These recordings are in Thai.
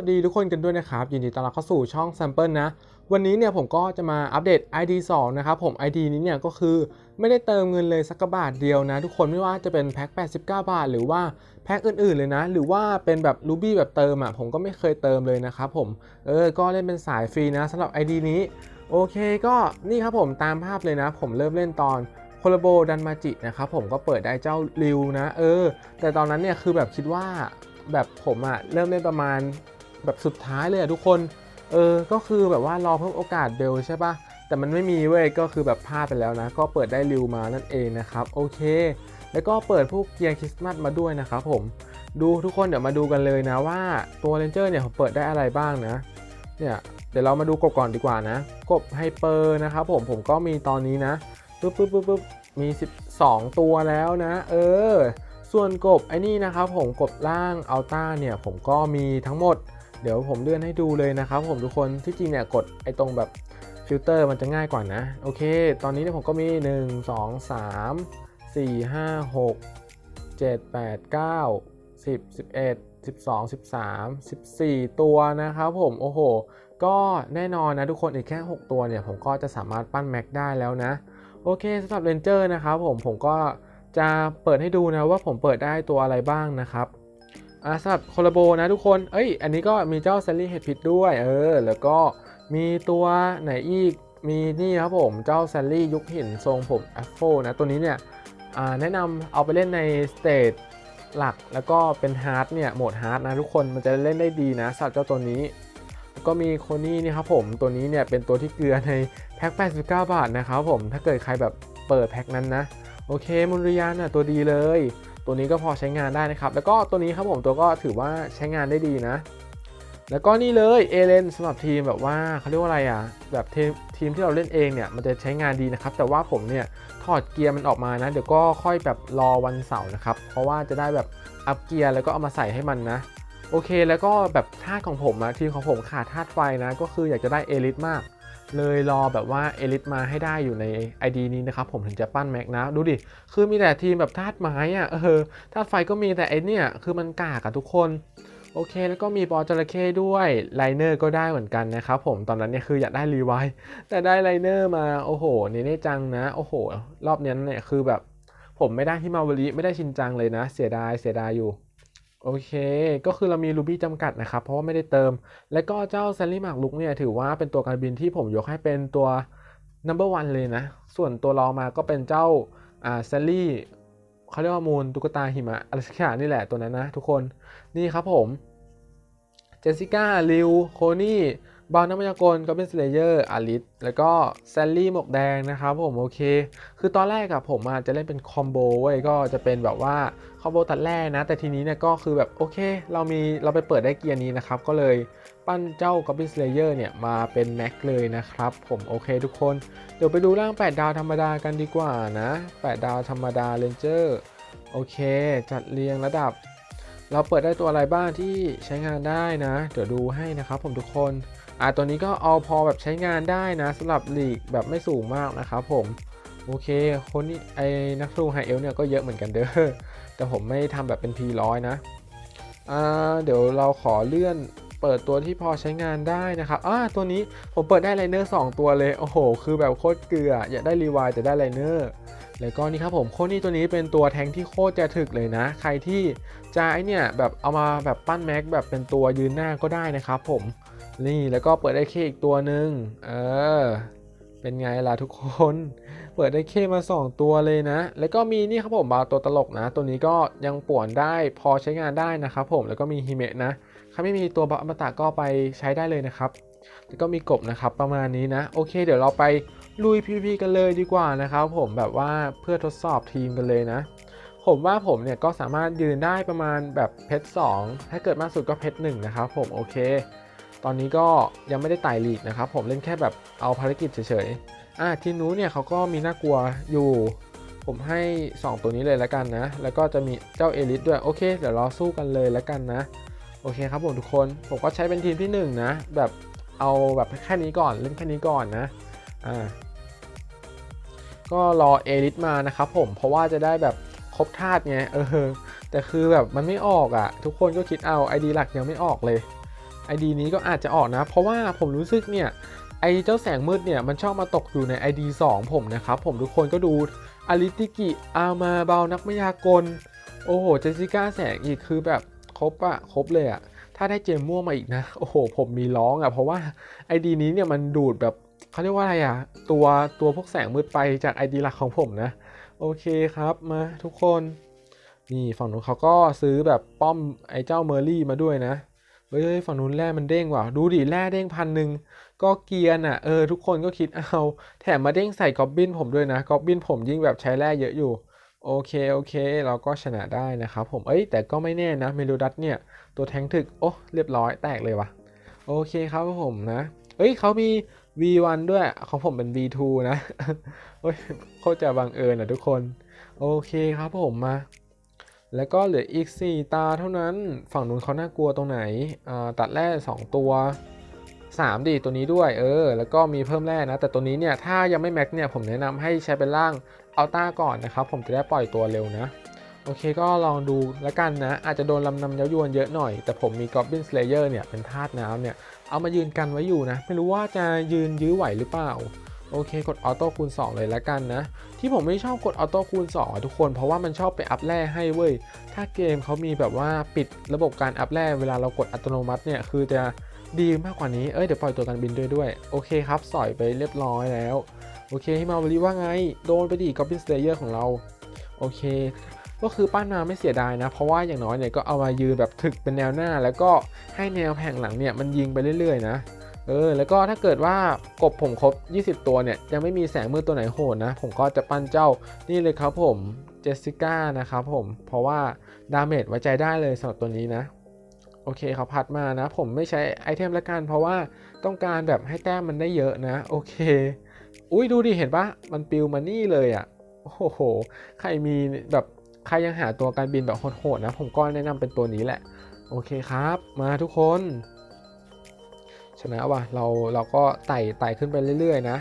วัสดีทุกคนกันด้วยนะครับ ยินดีต้อนรับเข้าสู่ช่อง Sample นะ วันนี้เนี่ยผมก็จะมาอัปเดต ID 2 นะครับ ผม ID นี้เนี่ยก็คือไม่ได้เติมเงินเลยสักบาทเดียวนะ ทุกคนไม่ว่าจะเป็นแพ็ค89 บาท หรือว่าแพ็คอื่นๆเลยนะ หรือว่าเป็นแบบ Ruby แบบเติมอะผมก็ไม่เคยเติมเลยนะครับผมเออก็เล่นเป็นสายฟรีนะสำหรับ ID นี้โอเคก็นี่ครับผมตามภาพเลยนะ ผมเริ่มเล่นตอนโคลโบดันมาจินะครับผมก็เปิดได้เจ้าริวนะ เออ แต่ตอนนั้นเนี่ยคือแบบคิดว่าแบบผมอะเริ่มเล่นประมาณ แบบสุดท้ายเลยอะทุกคน เออ ก็คือแบบว่ารอเพิ่มโอกาสเบลใช่ปะแต่มันไม่มีเว้ย ก็คือแบบพลาดไปแล้วนะ ก็เปิดได้ริวมานั่นเองนะครับ โอเค แล้วก็เปิดพวกเกียร์คริสต์มาสมาด้วยนะครับผม ดูทุกคนเดี๋ยวมาดูกันเลยนะว่าตัวเรนเจอร์เนี่ยผมเปิดได้อะไรบ้างนะ เนี่ยเดี๋ยวเรามาดูกบก่อนดีกว่านะ กบไฮเปอร์นะครับผม ผมก็มีตอนนี้นะ ปึ๊บปึ๊บปึ๊บปึ๊บมี 12 ตัวแล้วนะ เออ ส่วนกบไอ้นี่นะครับผม กบล่างอัลต้าเนี่ย ผมก็มีทั้งหมด เดี๋ยวผมเลื่อนให้ดูเลยนะครับผมทุกคนที่จริงเนี่ยกดไอ้ตรงแบบฟิลเตอร์มันจะง่ายกว่านะ โอเค ตอนนี้เนี่ยผมก็มี 1 2 3 4 5 6 7 8 9 10 11 12 13 14 ตัวนะครับผมโอ้โห ก็แน่นอนนะทุกคนอีกแค่ 6 ตัวเนี่ย ผมก็จะสามารถปั้นแม็กได้แล้วนะ โอเคสำหรับเรนเจอร์นะครับผมผมก็จะเปิดให้ดูนะว่าผมเปิดได้ตัวอะไรบ้างนะครับ อ่าสำหรับโคลาโบนะทุกคน เอ้ย อันนี้ก็มีเจ้าแซลลี่เฮดพิดด้วย เออ แล้วก็มีตัวไหนอีก มีนี่ครับผม เจ้าแซลลี่ยุคหินทรงผมแอฟโฟนะ ตัวนี้เนี่ย อ่า แนะนำเอาไปเล่นในสเตจหลัก แล้วก็เป็นฮาร์ดเนี่ย โหมดฮาร์ดนะทุกคน มันจะเล่นได้ดีนะสำหรับเจ้าตัวนี้ แล้วก็มีโคนี่นี่ครับผม ตัวนี้เนี่ยเป็นตัวที่เกลือในแพ็ค89 บาทนะครับผม ถ้าเกิดใครแบบเปิดแพ็คนั้นนะ โอเคมุนริยานน่ะตัวดีเลย ตัวนี้ก็พอใช้งานได้นะครับ แล้วก็ตัวนี้ครับผมตัวก็ถือว่าใช้งานได้ดีนะ แล้วก็นี่เลยเอเลนสำหรับทีมแบบว่าเขาเรียกว่าอะไรอะ แบบทีมทีมที่เราเล่นเองเนี่ยมันจะใช้งานดีนะครับ แต่ว่าผมเนี่ยถอดเกียร์มันออกมานะเดี๋ยวก็ค่อยแบบรอวันเสาร์นะครับ เพราะว่าจะได้แบบอัพเกียร์แล้วก็เอามาใส่ให้มันนะโอเคแล้วก็แบบธาตุของผมอะทีมของผมขาดธาตุไฟนะ ก็คืออยากจะได้เอลิทมาก เลยรอแบบว่าเอลิทมาให้ได้อยู่ใน ID นี้นะครับ ผมถึงจะปั้นแม็กนะ ดูดิ คือมีแต่ทีมแบบธาตุไม้อะเออธาตุไฟก็มีแต่ไอเนี่ย คือมันกากอะทุกคน โอเค แล้วก็มีบอลจระเข้ด้วยไลเนอร์ก็ได้เหมือนกันนะครับผมตอนนั้นเนี่ยคืออยากได้รีไวท์แต่ได้ไลเนอร์มาโอ้โหเนเน่จังนะ โอ้โห รอบนี้เนี่ยคือแบบ ผมไม่ได้ที่มาวริไม่ได้ชินจังเลยนะ เสียดายเสียดายอยู่ โอเค ก็คือเรามี Ruby จำกัดนะครับ เพราะว่าไม่ได้เติม และก็เจ้า Sally Mark Look เนี่ยถือว่าเป็นตัวการบินที่ผมยกให้เป็นตัว number one เลยนะ ส่วนตัวรองมาก็เป็นเจ้าอ่า Sally เขาเรียกว่ามูลตุ๊กตาหิมะอะไรสักอย่างนี่แหละตัวนั้นนะทุกคน นี่ครับผม เจสสิก้า ลิว โคนี่ บอลนักมายากลก็เป็นสเลเยอร์อาริสแล้วก็แซลลี่หมวกแดงนะครับผมโอเค คือตอนแรกอะผมอะจะเล่นเป็นคอมโบไว้ยก็จะเป็นแบบว่าคอมโบตัดแร่นะ แต่ทีนี้เนี่ยก็คือแบบโอเค เรามีเราไปเปิดได้เกียร์นี้นะครับ ก็เลยปั้นเจ้า Goblin Slayer เนี่ยมาเป็นแม็กเลยนะครับ ผมโอเคทุกคน เดี๋ยวไปดูร่าง 8 ดาวธรรมดากันดีกว่านะ 8 ดาวธรรมดาเรนเจอร์โอเค จัดเรียงระดับ เราเปิดได้ตัวอะไรบ้างที่ใช้งานได้นะ เดี๋ยวดูให้นะครับผมทุกคน อ่าตัวนี้ก็เอาพอแบบใช้งานได้นะสำหรับลีกแบบไม่สูงมากนะครับผมโอเค คนนี้ไอ้นักสู้ไฮเอลเนี่ยก็เยอะเหมือนกันเด้อแต่ผมไม่ทำแบบเป็น P100 นะอ่าเดี๋ยวเราขอเลื่อนเปิดตัวที่พอใช้งานได้นะครับอ่าตัวนี้ผมเปิดได้ไลเนอร์2ตัวเลย โอ้โห คือแบบโคตรเกลือ อยากได้รีวายแต่ได้ไลเนอร์ แล้วก็นี่ครับผม โคนี่ตัวนี้เป็นตัวแทงที่โคตรจะถึกเลยนะ ใครที่จะไอเนี่ยแบบเอามาแบบปั้นแม็กแบบเป็นตัวยืนหน้าก็ได้นะครับผม นี่แล้วก็เปิดได้เคอีกตัวหนึ่งเออ เป็นไงล่ะทุกคน เปิดได้เคมา 2 ตัวเลยนะ แล้วก็มีนี่ครับผมบาตัวตลกนะ ตัวนี้ก็ยังป่วนได้พอใช้งานได้นะครับผมแล้วก็มีฮิเมะนะใครไม่มีตัวบาอมตะก็ไปใช้ได้เลยนะครับแล้วก็มีกบนะครับประมาณนี้นะ โอเค เดี๋ยวเราไปลุย PVP กันเลยดีกว่านะครับผมแบบว่าเพื่อทดสอบทีมกันเลยนะ ผมว่าผมเนี่ยก็สามารถยืนได้ประมาณแบบเพชร2ถ้าเกิดมากสุดก็เพชร1นะครับผมโอเค ตอนนี้ก็ยังไม่ได้ไต่ลีกนะครับ ผมเล่นแค่แบบเอาภารกิจเฉยๆอะทีมนู้นเนี่ยเขาก็มีน่ากลัวอยู่ ผมให้ 2 ตัวนี้เลยแล้วกันนะ แล้วก็จะมีเจ้าเอลิสด้วย โอเค เดี๋ยวเราสู้กันเลยแล้วกันนะ โอเคครับผมทุกคน ผมก็ใช้เป็นทีมที่ 1 นะ แบบเอาแบบแค่นี้ก่อนเล่นแค่นี้ก่อนนะ อ่า ก็รอเอลิสมานะครับผม เพราะว่าจะได้แบบครบธาตุไง เออ แต่คือแบบมันไม่ออกอะ่ะ ทุกคนก็คิดเอา ID หลักยังไม่ออกเลย ID นี้ก็อาจจะออกนะ เพราะว่าผมรู้สึกเนี่ยไอเจ้าแสงมืดเนี่ยมันชอบมาตกอยู่ใน ID 2 ผมนะครับ ผมทุกคนก็ดูอลิติกิอามาเบานักมายากล โอ้โหเจสสิก้าแสงอีกคือแบบครบอะครบเลยอะถ้าได้เจมม่วงมาอีกนะ โอ้โห ผมมีร้องอะเพราะว่า ID นี้เนี่ยมันดูดแบบเขาเรียกว่าอะไรอะตัวตัวพวกแสงมืดไปจาก ID หลักของผมนะ โอเคครับมาทุกคน นี่ฝั่งนู้นเขาก็ซื้อแบบป้อมไอ้เจ้าเมอร์รี่มาด้วยนะ เฮ้ยฝั่งนู้นแร่มันเด้งว่ะดูดิแร่เด้งพันหนึ่งก็เกียร์น่ะเออทุกคนก็คิดเอา แถมมาเด้งใส่กอบบินผมด้วยนะกอบบินผมยิ่งแบบใช้แร่เยอะอยู่ โอเคโอเค เราก็ชนะได้นะครับผมเอ้ยแต่ก็ไม่แน่นะเมโลดัสเนี่ย ตัวแทงถึก โอ้เรียบร้อยแตกเลยว่ะ โอเคครับผมนะเอ้ยเขามี V1 ด้วยของผมเป็น V2 นะโอ้ยโคตรจะบังเอิญนะทุกคน โอเคครับผมมา แล้วก็เหลืออีก 4 ตาเท่านั้น ฝั่งนู้นเขาน่ากลัวตรงไหน ตัดแร่2 ตัว 3ดิตัวนี้ด้วย เออ แล้วก็มีเพิ่มแร่นะ แต่ตัวนี้เนี่ย ถ้ายังไม่แม็กเนี่ย ผมแนะนำให้ใช้เป็นร่างอัลต้าก่อนนะครับ ผมจะได้ปล่อยตัวเร็วนะ โอเคก็ลองดูแล้วกันนะ อาจจะโดนลำนำเย้ายวนเยอะหน่อย แต่ผมมี Goblin Slayer เนี่ย เป็นธาตุน้ำเนี่ย เอามายืนกันไว้อยู่นะ ไม่รู้ว่าจะยืนยื้อไหวหรือเปล่า โอเค กดออโต้คูณ 2 เลยล้วกันนะ ที่ผมไม่ชอบกดออโต้คูณ2อะทุกคน เพราะว่ามันชอบไปอัพแร่ให้เว้ย ถ้าเกมเขามีแบบว่าปิดระบบการอัพแร่เวลาเรากดอัตโนมัติเนี่ย คือจะดีมากกว่านี้ เอ้ย เดี๋ยวปล่อยตัวกันบินด้วยด้วย โอเคครับ สอยไปเรียบร้อยแล้ว โอเคให้มาบริว่าไง โดนไปดีกอบบินสเลเยอร์ของเรา โอเค ก็คือปั้นมาไม่เสียดายนะ เพราะว่าอย่างน้อยเนี่ยก็เอามายืนแบบถึกเป็นแนวหน้า แล้วก็ให้แนวแผงหลังเนี่ยมันยิงไปเรื่อยๆนะ เออแล้วก็ถ้าเกิดว่ากบผมครบ 20 ตัวเนี่ยยังไม่มีแสงมืดตัวไหนโหดนะ ผมก็จะปั้นเจ้านี่เลยครับผมเจสสิก้านะครับผมเพราะว่าดาเมจไว้ใจได้เลยสำหรับตัวนี้นะ โอเคเขาพัดมานะ ผมไม่ใช้ไอเทมละกันเพราะว่าต้องการแบบให้แต้มมันได้เยอะนะ โอเค อุ้ยดูดิเห็นปะมันปิวมานี่เลยอะ่ะโอ้โห ใครมีแบบใครยังหาตัวการบินแบบโหดๆนะ ผมก็แนะนำเป็นตัวนี้แหละ โอเคครับ มาทุกคน ชนะว่ะเราเราก็ไต่ไต่ขึ้นไปเรื่อยๆนะ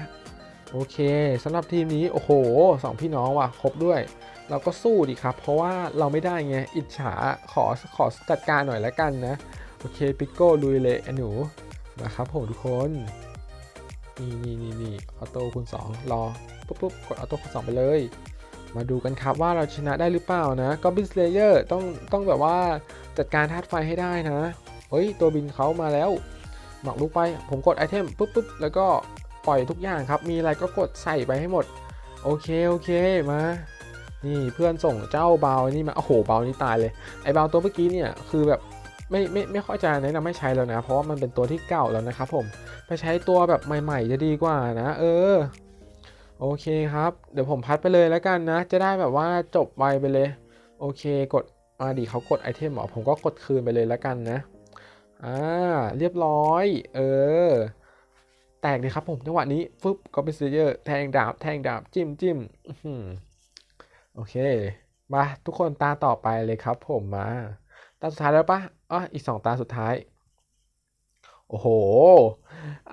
โอเคสำหรับทีมนี้โอ้โหสองพี่น้องว่ะครบด้วย เราก็สู้ดีครับ เพราะว่าเราไม่ได้ไงอิจฉาขอขอจัดการหน่อยแล้วกันนะ โอเคปิโก้ลุยเลยหนูนะครับผมทุกคนนี่นี่นี่นี่ออโต้คูณ2รอปุ๊บปุ๊บกดออโต้คูณ2ไปเลย มาดูกันครับว่าเราชนะได้หรือเปล่านะก็บิสเลเยอร์ต้องต้องแบบว่าจัดการธาตุไฟให้ได้นะเฮ้ยตัวบินเขามาแล้ว หมอกลูกไป ผมกดไอเทมปุ๊บปุ๊บแล้วก็ปล่อยทุกอย่างครับ มีอะไรก็กดใส่ไปให้หมด โอเค โอเค มา นี่เพื่อนส่งเจ้าเบานี่มา โอ้โห เบานี่ตายเลย ไอเบาตัวเมื่อกี้เนี่ย คือแบบไม่ไม่ไม่ค่อยจะแนะนำให้ใช้แล้วนะ เพราะว่ามันเป็นตัวที่เก่าแล้วนะครับผม ไปใช้ตัวแบบใหม่ ๆ จะดีกว่านะ เออ โอเคครับ เดี๋ยวผมพัดไปเลยแล้วกันนะ จะได้แบบว่าจบไวไปเลย โอเค กดมาดีเขากดไอเทมหรอผมก็กดคืนไปเลยแล้วกันนะ อ่าเรียบร้อย เออ แตกเลยครับผมจังหวะนี้ฟึบก็เป็นเซเยอร์แทงดาบแทงดาบจิ้มจิ้มโอเค มาทุกคนตาต่อไปเลยครับ ผมมาตาสุดท้ายแล้วปะอ๋ออีกสองตาสุดท้าย โอ้โห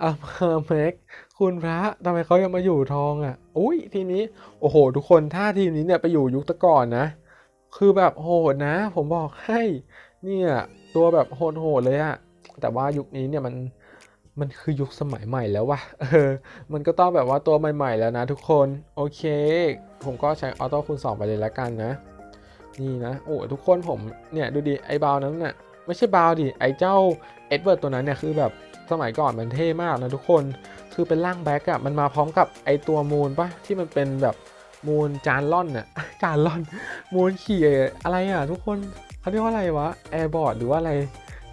อามาแม็กคุณพระทำไมเขายังมาอยู่ทองอะ อุ้ยทีนี้ โอ้โห ทุกคนถ้าทีมนี้เนี่ยไปอยู่ยุคตะก่อนนะ คือแบบโหดนะ ผมบอกให้ เนี่ย ตัวแบบโหดๆเลยอะแต่ว่ายุคนี้เนี่ยมันมันคือยุคสมัยใหม่แล้ววะเออ มันก็ต้องแบบว่าตัวใหม่ ๆ แล้วนะทุกคน โอเค ผมก็ใช้ออโต้คูณ2ไปเลยแล้วกันนะ นี่นะ โอ้ทุกคนผมเนี่ยดูดิไอ้บาวนั้นน่ะไม่ใช่บาวดิ ไอ้เจ้าเอ็ดเวิร์ดตัวนั้นเนี่ยคือแบบสมัยก่อนมันเท่มากนะทุกคน คือเป็นร่างแบ็กอะมันมาพร้อมกับไอตัวมูลปะที่มันเป็นแบบมูลจานล่อนน่ะจานล่อน มูลขี่อะไรอะทุกคน เขาเรียกว่าอะไรวะแอร์บอร์ดหรือว่าอะไร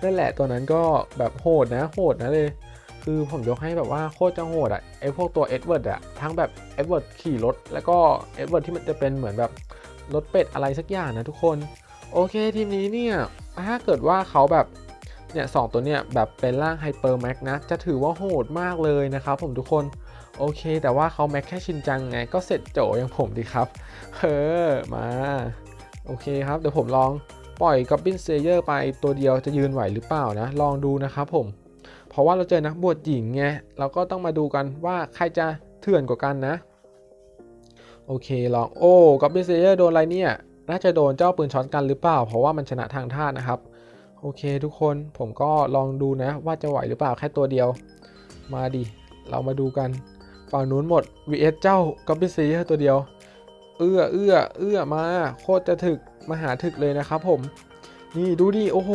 นั่นแหละตัวนั้นก็แบบโหดนะโหดนะเลย คือผมยกให้แบบว่าโคตรจะโหดอะไอพวกตัวเอ็ดเวิร์ดอะทั้งแบบเอ็ดเวิร์ดขี่รถ แล้วก็เอ็ดเวิร์ดที่มันจะเป็นเหมือนแบบรถเป็ดอะไรสักอย่างนะทุกคน โอเคทีมนี้เนี่ยถ้าเกิดว่าเขาแบบเนี่ยสตัวเนี่ยแบบเป็นร่างไฮเปอร์แม็กนะ จะถือว่าโหดมากเลยนะครับผมทุกคนโอเค แต่ว่าเขาแม็กแค่ชินจังไงก็เสร็จโจอย่างผมดีครับเออมา โอเคครับ เดี๋ยวผมลอง ปล่อยกับบินเซเยอร์ไปตัวเดียวจะยืนไหวหรือเปล่านะ ลองดูนะครับผม เพราะว่าเราเจอนักบวชหญิงไงเราก็ต้องมาดูกันว่าใครจะเถื่อนกว่ากันนะ โอเคลองโอ้กับบินเซเยอร์โดนอะไรเนี่ย น่าจะโดนเจ้าปืนช็อตกันหรือเปล่า เพราะว่ามันชนะทางท่านะครับ โอเคทุกคนผมก็ลองดูนะ ว่าจะไหวหรือเปล่าแค่ตัวเดียว มาดิเรามาดูกันฝั่งนู้นหมด vs เจ้าก็เป็นเซีตัวเดียว เอื้อเอื้อเอื้อมาโคตรจะถึก มาหาถึกเลยนะครับ ผม นี่ดูดิโอ้โห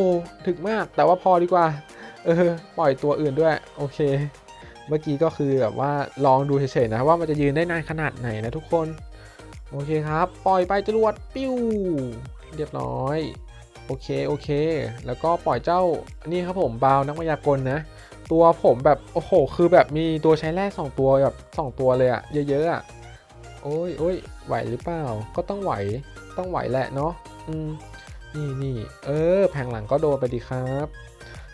ถึกมาก แต่ว่าพอดีกว่า เออ ปล่อยตัวอื่นด้วย โอเค เมื่อกี้ก็คือแบบว่าลองดูเฉยๆนะว่ามันจะยืนได้นานขนาดไหนนะทุกคน โอเคครับ ปล่อยไปจรวดปิ้วเรียบร้อยโอเค โอเค แล้วก็ปล่อยเจ้า นี่ครับผมบาวนักมายากลนะ ตัวผมแบบ โอ้โห คือแบบมีตัวใช้แรกสองตัวแบบสองตัวเลยอะเยอะๆอะโอ้ยโอ้ยไหวหรือเปล่า ก็ต้องไหว ต้องไหวแหละเนาะอืมนี่นี่เออ แผงหลังก็โดนไปดีครับ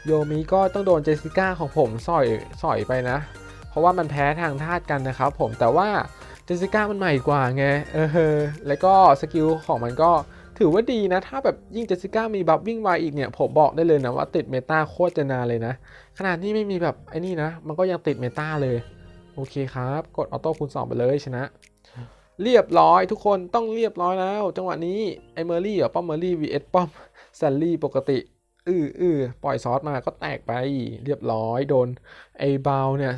โยมิก็ต้องโดนเจสิก้าของผมสอยสอยไปนะ เพราะว่ามันแพ้ทางธาตุกันนะครับผมแต่ว่าเจสิก้ามันใหม่กว่าไงเออแล้วก็สกิลของมันก็ถือว่าดีนะ ถ้าแบบยิ่งเจสสิก้ามีบัฟวิ่งไวอีกเนี่ย ผมบอกได้เลยนะว่าติดเมตาโคตรจะนานเลยนะ ขนาดที่ไม่มีแบบไอ้นี่นะ มันก็ยังติดเมตาเลย โอเคครับ กดออโต้คูณ2ไปเลยชนะ เรียบร้อยทุกคนต้องเรียบร้อยแล้ว จังหวะนี้ไอเมอรี่เหรอป้อมเมอรี่ vs ป้อมแซลลี่ปกติอืออือปล่อยซอสมาก็แตกไปเรียบร้อยโดนไอบาวเนี่ย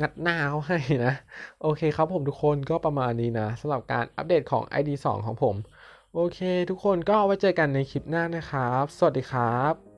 งัดหน้าเขาให้นะ โอเคครับผมทุกคนก็ประมาณนี้นะสำหรับการอัปเดตของ ID 2 ของผม โอเค ทุกคนก็ไว้เจอกันในคลิปหน้านะครับ สวัสดีครับ